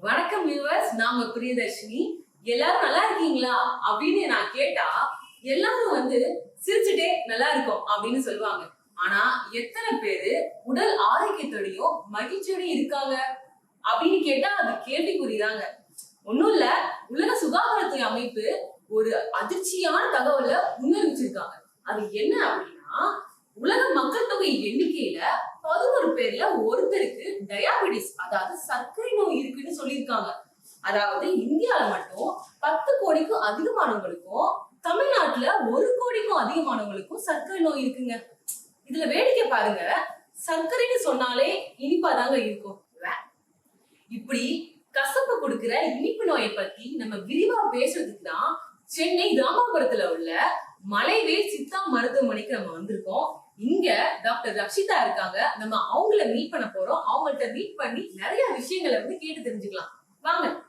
வணக்கம் வியூவர்ஸ் நாங்க பிரியதர்ஷினி. எல்லாரும் நல்லா இருக்கீங்களா? அப்படின்னு நான் கேட்டா எல்லாரும் வந்து சிரிச்சுட்டே நல்லா இருக்கும் அப்படின்னு சொல்லுவாங்க. ஆனா எத்தனை பேரு உடல் ஆரோக்கியத்தோடையும் மகிழ்ச்சியோடையும் இருக்காங்க? அப்படின்னு கேட்டா அது கேள்விக்குறிதாங்க. ஒண்ணும் இல்ல உலக சுகாதாரத்துறை அமைப்பு ஒரு அதிர்ச்சியான தகவலை முன்னறிவிச்சிருக்காங்க. அது என்ன அப்படின்னா உலக மக்கள் தொகை எண்ணிக்கையில பதினோரு பேர்ல ஒருத்தருக்கு டயாபெட்டிஸ் அதாவது சர்க்கரை நோய் இருக்குன்னு சொல்லியிருக்காங்க. அதாவது இந்தியால மட்டும் பத்து கோடிக்கும் அதிகமானவங்களுக்கும் தமிழ்நாட்டுல ஒரு கோடிக்கும் அதிகமானவங்களுக்கும் சர்க்கரை நோய் இருக்குங்க. இதுல வேடிக்கை பாருங்க. சர்க்கரைன்னு சொன்னாலே இனிப்பாதாங்க இருக்கும். இப்படி கசப்பு கொடுக்கிற இனிப்பு நோயை பத்தி நம்ம விரிவா பேசுறதுக்கு தான் சென்னை ராமாபுரத்துல உள்ள மலைவேல் சித்தா மருத்துவமனைக்கு நம்ம வந்திருக்கோம். இங்க டாக்டர் ரக்ஷிதா இருக்காங்க. நம்ம அவங்கள மீட் பண்ண போறோம். அவங்கள்ட்ட மீட் பண்ணி நிறைய விஷயங்களை வந்து கேட்டு தெரிஞ்சுக்கலாம். வாங்க.